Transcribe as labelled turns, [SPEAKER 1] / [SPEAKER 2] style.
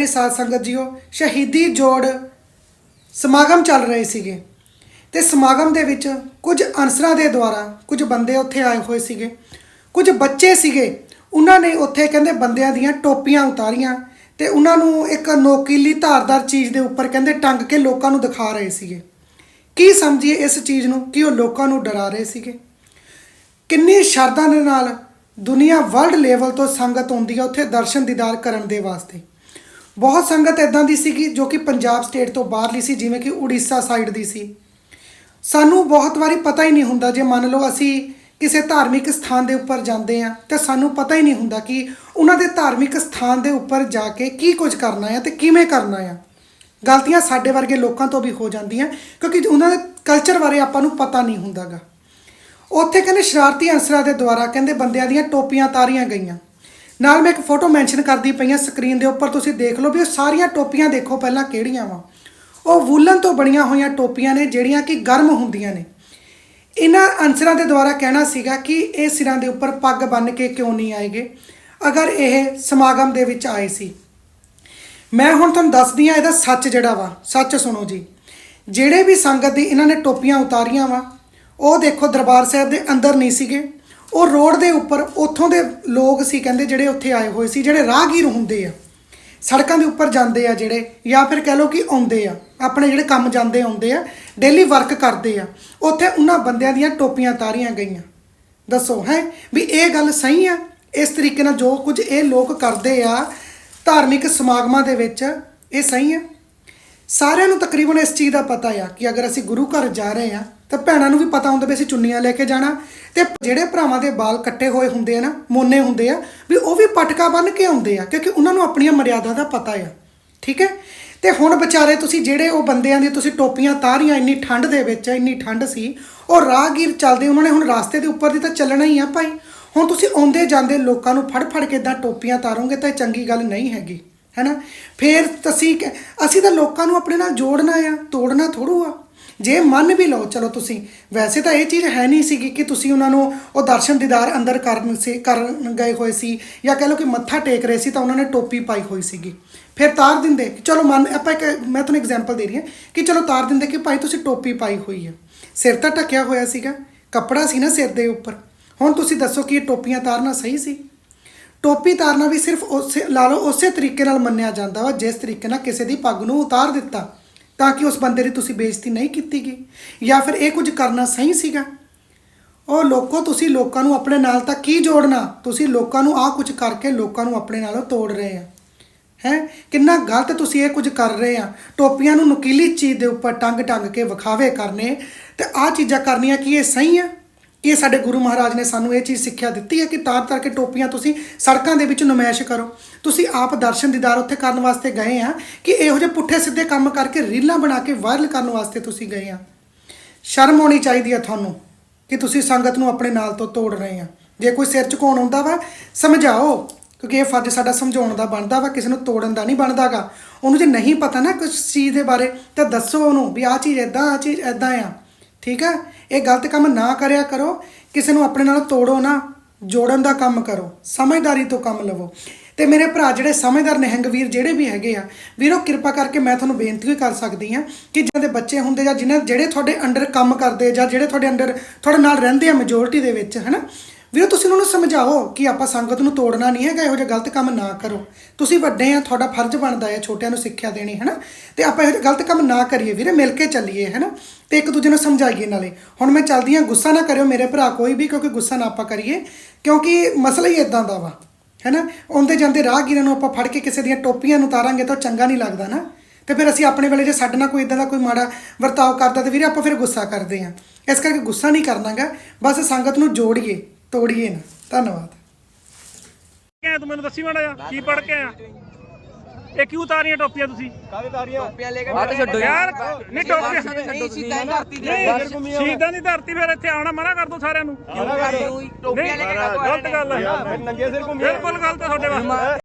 [SPEAKER 1] ਪਿਆਰੀ ਸਾਧ ਸੰਗਤ ਜੀਓ, ਸ਼ਹੀਦੀ ਜੋੜ ਸਮਾਗਮ ਚੱਲ ਰਹੇ ਸੀਗੇ। ਤੇ ਸਮਾਗਮ ਦੇ ਵਿੱਚ ਕੁਝ ਅਨਸਰਾਂ ਦੇ ਦੁਆਰਾ ਕੁਝ ਬੰਦੇ ਉੱਥੇ ਆਏ ਹੋਏ ਸੀਗੇ। ਕੁਝ ਬੱਚੇ ਸੀਗੇ, ਉਹਨਾਂ ਨੇ ਉੱਥੇ ਕਹਿੰਦੇ ਬੰਦਿਆਂ ਦੀਆਂ ਟੋਪੀਆਂ ਉਤਾਰੀਆਂ ਤੇ ਉਹਨਾਂ ਨੂੰ ਇੱਕ ਨੋਕੀਲੀ ਧਾਰਦਾਰ ਚੀਜ਼ ਦੇ ਉੱਪਰ ਕਹਿੰਦੇ ਟੰਗ ਕੇ ਲੋਕਾਂ ਨੂੰ ਦਿਖਾ ਰਹੇ ਸੀਗੇ। ਕੀ ਸਮਝੀਏ ਇਸ ਚੀਜ਼ ਨੂੰ ਕਿ ਉਹ ਲੋਕਾਂ ਨੂੰ ਡਰਾ ਰਹੇ ਸੀਗੇ? ਕਿੰਨੀ ਸ਼ਰਧਾ ਦੇ ਨਾਲ ਦੁਨੀਆ ਵਰਲਡ ਲੈਵਲ ਤੋਂ ਸੰਗਤ ਆਉਂਦੀ ਹੈ ਉੱਥੇ ਦਰਸ਼ਨ ਦੀਦਾਰ ਕਰਨ ਦੇ ਵਾਸਤੇ। ਬਹੁਤ ਸੰਗਤ ਇਦਾਂ ਦੀ ਸੀਗੀ ਜੋ ਕਿ ਪੰਜਾਬ ਸਟੇਟ ਤੋਂ ਬਾਹਰਲੀ ਸੀ, ਜਿਵੇਂ ਕਿ ਉੜੀਸਾ ਸਾਈਡ ਦੀ ਸੀ। ਸਾਨੂੰ ਬਹੁਤ ਵਾਰੀ ਪਤਾ ਹੀ ਨਹੀਂ ਹੁੰਦਾ, ਜੇ ਮੰਨ ਲਓ ਅਸੀਂ ਕਿਸੇ ਧਾਰਮਿਕ ਸਥਾਨ ਦੇ ਉੱਪਰ ਜਾਂਦੇ ਆ ਤੇ ਸਾਨੂੰ ਪਤਾ ਹੀ ਨਹੀਂ ਹੁੰਦਾ ਕਿ ਉਹਨਾਂ ਦੇ ਧਾਰਮਿਕ ਸਥਾਨ ਦੇ ਉੱਪਰ ਜਾ ਕੇ ਕੀ ਕੁਝ ਕਰਨਾ ਹੈ ਤੇ ਕਿਵੇਂ ਕਰਨਾ ਹੈ। ਗਲਤੀਆਂ ਸਾਡੇ ਵਰਗੇ ਲੋਕਾਂ ਤੋਂ ਵੀ ਹੋ ਜਾਂਦੀਆਂ, ਕਿਉਂਕਿ ਉਹਨਾਂ ਦੇ ਕਲਚਰ ਬਾਰੇ ਆਪਾਂ ਨੂੰ ਪਤਾ ਨਹੀਂ ਹੁੰਦਾਗਾ। ਉੱਥੇ ਕਹਿੰਦੇ ਸ਼ਰਾਰਤੀ ਅਨਸਰਾਂ ਦੇ ਦੁਆਰਾ ਕਹਿੰਦੇ ਬੰਦਿਆਂ ਦੀਆਂ ਟੋਪੀਆਂ ਤਾਰੀਆਂ ਗਈਆਂ। ਨਾਲ ਮੈਂ ਇੱਕ ਫੋਟੋ ਮੈਂਸ਼ਨ ਕਰਦੀ ਪਈ ਪਈਆਂ ਸਕਰੀਨ ਦੇ ਉੱਪਰ, ਤੁਸੀਂ ਦੇਖ ਲਓ ਵੀ ਉਹ ਸਾਰੀਆਂ ਟੋਪੀਆਂ ਦੇਖੋ ਪਹਿਲਾਂ ਕਿਹੜੀਆਂ ਵਾ। ਉਹ ਵੂਲਨ ਤੋਂ ਬਣੀਆਂ ਹੋਈਆਂ ਟੋਪੀਆਂ ਨੇ ਜਿਹੜੀਆਂ ਕਿ ਗਰਮ ਹੁੰਦੀਆਂ ਨੇ। ਇਹਨਾਂ ਅਨਸਰਾਂ ਦੇ ਦੁਆਰਾ ਕਹਿਣਾ ਸੀਗਾ ਕਿ ਇਹ ਸਿਰਾਂ ਦੇ ਉੱਪਰ ਪੱਗ ਬੰਨ੍ਹ ਕੇ ਕਿਉਂ ਨਹੀਂ ਆਏਗੇ? ਅਗਰ ਇਹ ਸਮਾਗਮ ਦੇ ਵਿੱਚ ਆਏ ਸੀ। ਮੈਂ ਹੁਣ ਤੁਹਾਨੂੰ ਦੱਸਦੀ ਆ ਇਹਦਾ ਸੱਚ ਜਿਹੜਾ ਵਾ। ਸੱਚ ਸੁਣੋ ਜੀ। ਜਿਹੜੇ ਵੀ ਸੰਗਤ ਦੀ ਇਹਨਾਂ ਨੇ ਟੋਪੀਆਂ ਉਤਾਰੀਆਂ ਵਾ, ਉਹ ਦੇਖੋ ਦਰਬਾਰ ਸਾਹਿਬ ਦੇ ਅੰਦਰ ਨਹੀਂ ਸੀਗੇ। ਉਹ ਰੋਡ ਦੇ ਉੱਪਰ ਉੱਥੋਂ ਦੇ ਲੋਕ ਸੀ ਕਹਿੰਦੇ ਜਿਹੜੇ ਉੱਥੇ ਆਏ ਹੋਏ ਸੀ, ਜਿਹੜੇ ਰਾਹਗੀਰ ਹੁੰਦੇ ਆ। ਸੜਕਾਂ ਦੇ ਉੱਪਰ ਜਾਂਦੇ ਆ ਜਿਹੜੇ ਜਾਂ ਫਿਰ ਕਹਿ ਲਓ ਕਿ ਆਉਂਦੇ ਆ, ਆਪਣੇ ਜਿਹੜੇ ਕੰਮ ਜਾਂਦੇ ਆਉਂਦੇ ਆ ਡੇਲੀ ਵਰਕ ਕਰਦੇ ਆ। ਉੱਥੇ ਉਹਨਾਂ ਬੰਦਿਆਂ ਦੀਆਂ ਟੋਪੀਆਂ ਤਾਰੀਆਂ ਗਈਆਂ। ਦੱਸੋ ਹੈ, ਵੀ ਇਹ ਗੱਲ ਸਹੀ ਆ? ਇਸ ਤਰੀਕੇ ਨਾਲ ਜੋ ਕੁਝ ਇਹ ਲੋਕ ਕਰਦੇ ਆ ਧਾਰਮਿਕ ਸਮਾਗਮਾਂ ਦੇ ਵਿੱਚ, ਇਹ ਸਹੀ ਆ? ਸਾਰਿਆਂ ਨੂੰ ਤਕਰੀਬਨ ਇਸ ਚੀਜ਼ ਦਾ ਪਤਾ ਆ ਕਿ ਅਗਰ ਅਸੀਂ ਗੁਰੂ ਘਰ ਜਾ ਰਹੇ ਆ, ਤਾਂ ਭੈਣਾਂ ਨੂੰ ਵੀ ਪਤਾ ਹੁੰਦਾ ਵੀ ਅਸੀਂ ਚੁੰਨੀਆਂ ਲੈ ਕੇ ਜਾਣਾ। ਤੇ ਜਿਹੜੇ ਭਰਾਵਾਂ ਦੇ ਵਾਲ ਕੱਟੇ ਹੋਏ ਹੁੰਦੇ ਆ ਨਾ, ਮੋਨੇ ਹੁੰਦੇ ਆ, ਵੀ ਉਹ ਵੀ ਪਟਕਾ ਬੰਨ ਕੇ ਆਉਂਦੇ ਆ, ਕਿਉਂਕਿ ਉਹਨਾਂ ਨੂੰ ਆਪਣੀਆਂ ਮਰਿਆਦਾ ਦਾ ਪਤਾ ਆ। ਠੀਕ ਹੈ? ਤੇ ਹੁਣ ਵਿਚਾਰੇ ਤੁਸੀਂ ਜਿਹੜੇ ਉਹ ਬੰਦਿਆਂ ਦੀ ਤੁਸੀਂ ਟੋਪੀਆਂ ਤਾਰੀਆਂ, ਇੰਨੀ ਠੰਡ ਦੇ ਵਿੱਚ ਇੰਨੀ ਠੰਡ ਸੀ, ਉਹ ਰਾਹਗੀਰ ਚੱਲਦੇ, ਉਹਨਾਂ ਨੇ ਹੁਣ ਰਾਸਤੇ ਦੇ ਉੱਪਰ ਦੀ ਤਾਂ ਚੱਲਣਾ ਹੀ ਆ ਭਾਈ। ਹੁਣ ਤੁਸੀਂ ਆਉਂਦੇ ਜਾਂਦੇ ਲੋਕਾਂ ਨੂੰ ਫੜ ਫੜ ਕੇ ਇਦਾਂ ਟੋਪੀਆਂ ਤਾਰੋਗੇ ਤਾਂ ਇਹ ਚੰਗੀ ਗੱਲ ਨਹੀਂ ਹੈਗੀ। ਹੈਨਾ? ਫੇਰ ਤੁਸੀਂ ਕ- ਅਸੀਂ ਤਾਂ ਲੋਕਾਂ ਨੂੰ ਆਪਣੇ ਨਾਲ ਜੋੜਨਾ ਆ, ਤੋੜਨਾ ਥੋੜੂ ਆ। ਜੇ ਮੰਨ ਵੀ ਲਓ, ਚਲੋ ਤੁਸੀਂ, ਵੈਸੇ ਤਾਂ ਇਹ ਚੀਜ਼ ਹੈ ਨਹੀਂ ਸੀਗੀ ਕਿ ਤੁਸੀਂ ਉਹਨਾਂ ਨੂੰ ਉਹ ਦਰਸ਼ਨ ਦੀਦਾਰ ਅੰਦਰ ਕਰਨ ਸੀ ਕਰਨ ਗਏ ਹੋਏ ਸੀ ਜਾਂ ਕਹਿ ਲਓ ਕਿ ਮੱਥਾ ਟੇਕ ਰਹੇ ਸੀ ਤਾਂ ਉਹਨਾਂ ਨੇ ਟੋਪੀ ਪਾਈ ਹੋਈ ਸੀਗੀ। ਫਿਰ ਤਾਰ ਦਿੰਦੇ, ਚਲੋ ਮੰਨ, ਆਪਾਂ ਇੱਕ, ਮੈਂ ਤੁਹਾਨੂੰ ਐਗਜ਼ਾਮਪਲ ਦੇ ਰਹੀ ਹਾਂ ਕਿ ਚਲੋ ਤਾਰ ਦਿੰਦੇ ਕਿ ਭਾਈ ਤੁਸੀਂ ਟੋਪੀ ਪਾਈ ਹੋਈ ਹੈ ਸਿਰ ਤਾਂ ਢੱਕਿਆ ਹੋਇਆ ਸੀਗਾ, ਕੱਪੜਾ ਸੀ ਨਾ ਸਿਰ ਦੇ ਉੱਪਰ। ਹੁਣ ਤੁਸੀਂ ਦੱਸੋ ਕਿ ਇਹ ਟੋਪੀਆਂ ਤਾਰਨਾ ਸਹੀ ਸੀ? ਟੋਪੀ ਤਾਰਨਾ ਵੀ ਸਿਰਫ ਉਸੇ ਲਾ ਲਓ ਉਸੇ ਤਰੀਕੇ ਨਾਲ ਮੰਨਿਆ ਜਾਂਦਾ ਵਾ, ਜਿਸ ਤਰੀਕੇ ਨਾਲ ਕਿਸੇ ਦੀ ਪੱਗ ਨੂੰ ਉਤਾਰ ਦਿੱਤਾ, ਤਾਂ ਕਿ ਉਸ ਬੰਦੇ ਦੀ ਤੁਸੀਂ ਬੇਇੱਜ਼ਤੀ ਨਹੀਂ ਕੀਤੀ ਗਈ। ਜਾਂ ਫਿਰ ਇਹ ਕੁਝ ਕਰਨਾ ਸਹੀ ਸੀਗਾ? ਉਹ ਲੋਕੋ, ਤੁਸੀਂ ਲੋਕਾਂ ਨੂੰ ਆਪਣੇ ਨਾਲ ਤਾਂ ਕੀ ਜੋੜਨਾ? ਤੁਸੀਂ ਲੋਕਾਂ ਨੂੰ ਆਹ ਕੁਝ ਕਰਕੇ ਲੋਕਾਂ ਨੂੰ ਆਪਣੇ ਨਾਲੋਂ ਤੋੜ ਰਹੇ ਆ। ਹੈ? ਕਿੰਨਾ ਗਲਤ ਤੁਸੀਂ ਇਹ ਕੁਝ ਕਰ ਰਹੇ ਆ। ਟੋਪੀਆਂ ਨੂੰ ਨੁਕੀਲੀ ਚੀਜ਼ ਦੇ ਉੱਪਰ ਟੰਗ ਟੰਗ ਕੇ ਵਿਖਾਵੇ ਕਰਨੇ ਤੇ ਆਹ ਚੀਜ਼ਾਂ ਕਰਨੀਆਂ ਕੀ ਇਹ ਸਹੀ ਆ? ਇਹ ਸਾਡੇ ਗੁਰੂ ਮਹਾਰਾਜ ਨੇ ਸਾਨੂੰ ਇਹ ਚੀਜ਼ ਸਿੱਖਿਆ ਦਿੱਤੀ ਹੈ ਕਿ ਤਾਰ ਤਾਰ ਕੇ ਟੋਪੀਆਂ ਤੁਸੀਂ ਸੜਕਾਂ ਦੇ ਵਿੱਚ ਨੁਮਾਇਸ਼ ਕਰੋ। ਤੁਸੀਂ ਆਪ ਦਰਸ਼ਨ ਦੀਦਾਰ ਉੱਥੇ ਕਰਨ ਵਾਸਤੇ ਗਏ ਆ ਕਿ ਇਹੋ ਜਿਹੇ ਪੁੱਠੇ ਸਿੱਧੇ ਕੰਮ ਕਰਕੇ ਰੀਲਾਂ ਬਣਾ ਕੇ ਵਾਇਰਲ ਕਰਨ ਵਾਸਤੇ ਤੁਸੀਂ ਗਏ ਆ। ਸ਼ਰਮ ਆਉਣੀ ਚਾਹੀਦੀ ਹੈ ਤੁਹਾਨੂੰ ਕਿ ਤੁਸੀਂ ਸੰਗਤ ਨੂੰ ਆਪਣੇ ਨਾਲ ਤੋਂ ਤੋੜ ਰਹੇ ਆ। ਜੇ ਕੋਈ ਸਿਰ ਝੁਕਾਉਣ ਆਉਂਦਾ ਵਾ, ਸਮਝਾਓ, ਕਿਉਂਕਿ ਇਹ ਫਰਜ਼ ਸਾਡਾ ਸਮਝਾਉਣ ਦਾ ਬਣਦਾ ਵਾ, ਕਿਸੇ ਨੂੰ ਤੋੜਨ ਦਾ ਨਹੀਂ ਬਣਦਾਗਾ। ਉਹਨੂੰ ਜੇ ਨਹੀਂ ਪਤਾ ਨਾ ਕੁਝ ਚੀਜ਼ ਦੇ ਬਾਰੇ, ਤਾਂ ਦੱਸੋ ਉਹਨੂੰ ਵੀ ਆਹ ਚੀਜ਼ ਇਦਾਂ ਆ ਚੀਜ਼ ਇਦਾਂ ਆ। ਠੀਕ ਆ ਇਹ ਗਲਤ ਕੰਮ ਨਾ ਕਰਿਆ ਕਰੋ। ਕਿਸੇ ਨੂੰ ਆਪਣੇ ਨਾਲ ਤੋੜੋ ਨਾ। ਜੋੜਨ ਦਾ ਕੰਮ ਕਰੋ। ਸਮਝਦਾਰੀ ਤੋਂ ਕੰਮ ਲਵੋ। ਤੇ ਮੇਰੇ ਭਰਾ ਜਿਹੜੇ ਸਮਝਦਾਰ ਨਿਹੰਗ ਵੀਰ ਜਿਹੜੇ ਵੀ ਹੈਗੇ ਆ, ਵੀਰੋ, ਕਿਰਪਾ ਕਰਕੇ ਮੈਂ ਤੁਹਾਨੂੰ ਬੇਨਤੀ ਵੀ ਕਰ ਸਕਦੀ ਆ ਕਿ ਜਿਹਨਾਂ ਦੇ ਬੱਚੇ ਹੁੰਦੇ ਜਾਂ ਜਿਹਨਾਂ ਜਿਹੜੇ ਤੁਹਾਡੇ ਅੰਡਰ ਕੰਮ ਕਰਦੇ ਜਾਂ ਜਿਹੜੇ ਤੁਹਾਡੇ ਅੰਡਰ ਤੁਹਾਡੇ ਨਾਲ ਰਹਿੰਦੇ ਆ ਮੈਜੋਰਟੀ ਦੇ ਵਿੱਚ, ਹਨਾ? ਵੀਰੋ, ਤੁਸੀਂ ਉਹਨਾਂ ਨੂੰ ਸਮਝਾਓ ਕਿ ਆਪਾਂ ਸੰਗਤ ਨੂੰ ਤੋੜਨਾ ਨਹੀਂ ਹੈਗਾ, ਇਹੋ ਜਿਹਾ ਗਲਤ ਕੰਮ ਨਾ ਕਰੋ। ਤੁਸੀਂ ਵੱਡੇ ਆ, ਤੁਹਾਡਾ ਫਰਜ਼ ਬਣਦਾ ਹੈ ਛੋਟਿਆਂ ਨੂੰ ਸਿੱਖਿਆ ਦੇਣੀ ਹੈ ਨਾ ਤੇ ਆਪਾਂ ਇਹੋ ਜਿਹਾ ਗਲਤ ਕੰਮ ਨਾ ਕਰੀਏ ਵੀਰੇ, ਮਿਲ ਕੇ ਚੱਲੀਏ ਹੈ ਨਾ ਤੇ ਇੱਕ ਦੂਜੇ ਨੂੰ ਸਮਝਾਈਏ ਨਾਲੇ। ਹੁਣ ਮੈਂ ਚੱਲਦੀ ਆ, ਗੁੱਸਾ ਨਾ ਕਰਿਓ ਮੇਰੇ ਭਰਾ ਕੋਈ ਵੀ, ਕਿਉਂਕਿ ਗੁੱਸਾ ਨਾ ਆਪਾਂ ਕਰੀਏ, ਕਿਉਂਕਿ ਮਸਲਾ ਹੀ ਇਦਾਂ ਦਾ ਵਾ ਹੈ ਨਾ ਆਉਂਦੇ ਜਾਂਦੇ ਰਾਹਗੀਰਾਂ ਨੂੰ ਆਪਾਂ ਫੜ ਕੇ ਕਿਸੇ ਦੀਆਂ ਟੋਪੀਆਂ ਨੂੰ ਉਤਾਰਾਂਗੇ ਤਾਂ ਉਹ ਚੰਗਾ ਨਹੀਂ ਲੱਗਦਾ ਨਾ। ਤੇ ਫਿਰ ਅਸੀਂ ਆਪਣੇ ਵੇਲੇ ਜੇ ਸਾਡੇ ਨਾਲ ਕੋਈ ਇਦਾਂ ਦਾ ਕੋਈ ਮਾੜਾ ਵਰਤਾਓ ਕਰਦਾ, ਤੇ ਵੀਰੇ ਆਪਾਂ ਫਿਰ ਗੁੱਸਾ ਕਰਦੇ ਆ। ਇਸ ਕਰਕੇ ਗੁੱਸਾ ਨਹੀਂ ਕਰਨਾਗਾ, ਬਸ ਸੰਗਤ ਨੂੰ ਜੋੜੀਏ। ਤੋੜੀਏ ਨਾ। ਧੰਨਵਾਦ।
[SPEAKER 2] ਕਿਹਾ ਤੂੰ ਮੈਨੂੰ ਦੱਸੀ ਮਾੜਾ ਜਿਹਾ ਕੀ ਪੜ ਕੇ ਆਇਆ? ਇਹ ਕਿਉਂ ਉਤਾਰੀਆਂ ਟੋਪੀਆਂ ਤੁਸੀਂ?
[SPEAKER 3] ਹੱਥ ਛੱਡੋ
[SPEAKER 2] ਯਾਰ ਨਹੀਂ ਟੋਪੀਆਂ
[SPEAKER 3] ਨਹੀਂ ਸੀਤਾ ਧਰਤੀ ਦੇ
[SPEAKER 2] ਨਹੀਂ ਸ਼ਹੀਦਾਂ ਦੀ ਧਰਤੀ ਫਿਰ ਇੱਥੇ ਆਉਣਾ ਮਨਾ ਕਰ ਦੋ ਸਾਰਿਆਂ ਨੂੰ।
[SPEAKER 3] ਟੋਪੀਆਂ ਲੈ ਕੇ
[SPEAKER 2] ਗਲਤ ਗੱਲ ਹੈ।
[SPEAKER 4] ਨੰਗੇ ਸਿਰ ਘੁੰਮੀ।
[SPEAKER 2] ਬਿਲਕੁਲ ਗਲਤ ਹੈ ਤੁਹਾਡੇ ਵਾਸਤੇ।